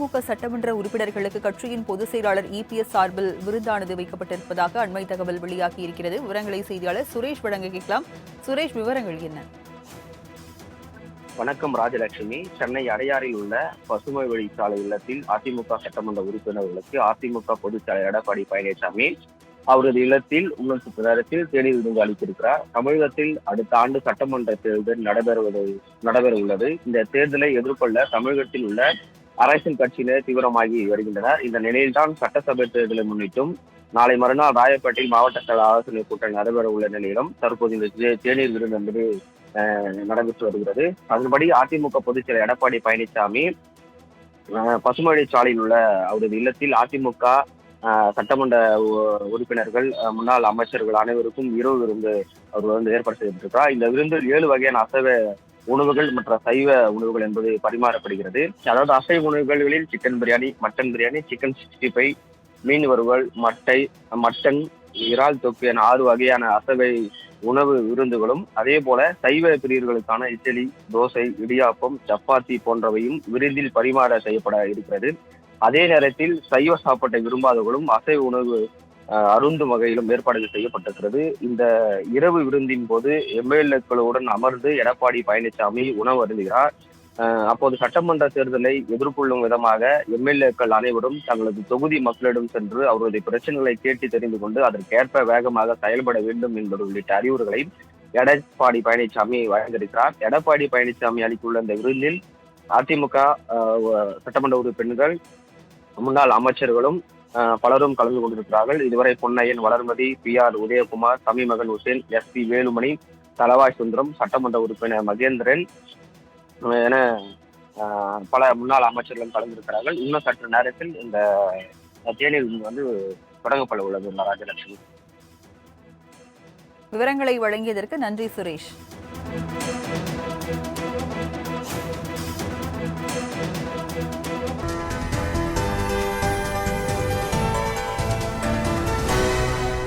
திமுக சட்டமன்ற உறுப்பினர்களுக்கு கட்சியின் பொதுச் செயலாளர் இபிஎஸ் சார்பில் விருதானது வைக்கப்பட்டிருப்பதாக அண்மை தகவல் வெளியாகி இருக்கிறது விவரங்களை செய்தியாளர் சுரேஷ் வழங்க கேட்கலாம். சுரேஷ் விவரங்கள் என்ன? வணக்கம் ராஜலட்சுமி. சென்னை அடையாறில் உள்ள பசுமை வழிச்சாலை இல்லத்தில் அதிமுக சட்டமன்ற உறுப்பினர்களுக்கு அதிமுக பொதுச் செயலர் எடப்பாடி பழனிசாமி அவரது இல்லத்தில் இன்னும் சிறிது நேரத்தில் தேநீர் விருந்து அளித்திருக்கிறார். தமிழகத்தில் அடுத்த ஆண்டு சட்டமன்ற தேர்தல் நடைபெறுவது நடைபெற உள்ளது இந்த தேர்தலை எதிர்கொள்ள தமிழகத்தில் உள்ள அரசியல் கட்சியினர் தீவிரமாகி வருகின்றனர். இந்த நிலையில்தான் சட்டசபை தேர்தலை முன்னிட்டும் நாளை மறுநாள் ராயப்பேட்டை மாவட்ட ஆலோசனை கூட்டம் நடைபெற உள்ள நிலையிலும் தற்போது இந்த தேநீர் விருந்து என்பது நடைபெற்று வருகிறது. அதன்படி அதிமுக பொதுச்செயலர் எடப்பாடி பழனிசாமி அஹ், பசுமழை சாலையில் உள்ள அவரது இல்லத்தில் அதிமுக சட்டமன்ற உ- உறுப்பினர்கள் முன்னாள் அமைச்சர்கள் அனைவருக்கும் இரவு விருந்து அவர் வந்து ஏற்பாடு செய்யப்பட்டிருக்கிறார். இந்த விருந்தில் ஏழு வகையான அசைவ உணவுகள் மற்ற சைவ உணவுகள் என்பது பரிமாறப்படுகிறது. அதாவது அசைவ உணவுகளில் chicken biryani mutton biryani chicken sixty five மீன் வறுவல் மட்டை மட்டன் இறால் தொக்கு என ஆறு வகையான அசவை உணவு விருந்துகளும் அதே போல சைவ பிரியர்களுக்கான இட்லி தோசை இடியாப்பம் சப்பாத்தி போன்றவையும் விருந்தில் பரிமாற செய்யப்பட இருக்கிறது. அதே நேரத்தில் சைவ சாப்பாட்டை விரும்பாதவர்களும் அசைவ உணவு அருந்தும் வகையிலும் ஏற்பாடுகள் செய்யப்பட்டிருக்கிறது. இந்த இரவு விருந்தின் போது எம்எல்ஏக்களுடன் அமர்ந்து எடப்பாடி பழனிசாமி உணவு அருந்துகிறார். அப்போது சட்டமன்ற தேர்தலை எதிர்கொள்ளும் விதமாக எம்எல்ஏக்கள் அனைவரும் தங்களது தொகுதி மக்களிடம் சென்று அவருடைய பிரச்சனைகளை கேட்டு தெரிந்து கொண்டு அதற்கேற்ப வேகமாக செயல்பட வேண்டும் என்பது உள்ளிட்ட அறிவுரைகளை எடப்பாடி பழனிசாமி வழங்கியிருக்கிறார். எடப்பாடி பழனிசாமி அளித்துள்ள இந்த விருந்தில் அதிமுக சட்டமன்ற உறுப்பினர்கள் முன்னாள் அமைச்சர்களும் பலரும் கலந்து கொண்டிருக்கிறார்கள். இதுவரை Ponnaiyan Valarmathi P R Udhayakumar Tamilmagan Hussain S P Velumani Thalavai Sundaram சட்டமன்ற உறுப்பினர் மகேந்திரன் என பல முன்னாள் அமைச்சர்களும் கலந்திருக்கிறார்கள். இன்னும் சற்று நேரத்தில் இந்த தேநீர் வந்து தொடங்கப்பட உள்ளது ராஜலட்சுமி விவரங்களை வழங்கியதற்கு நன்றி சுரேஷ்.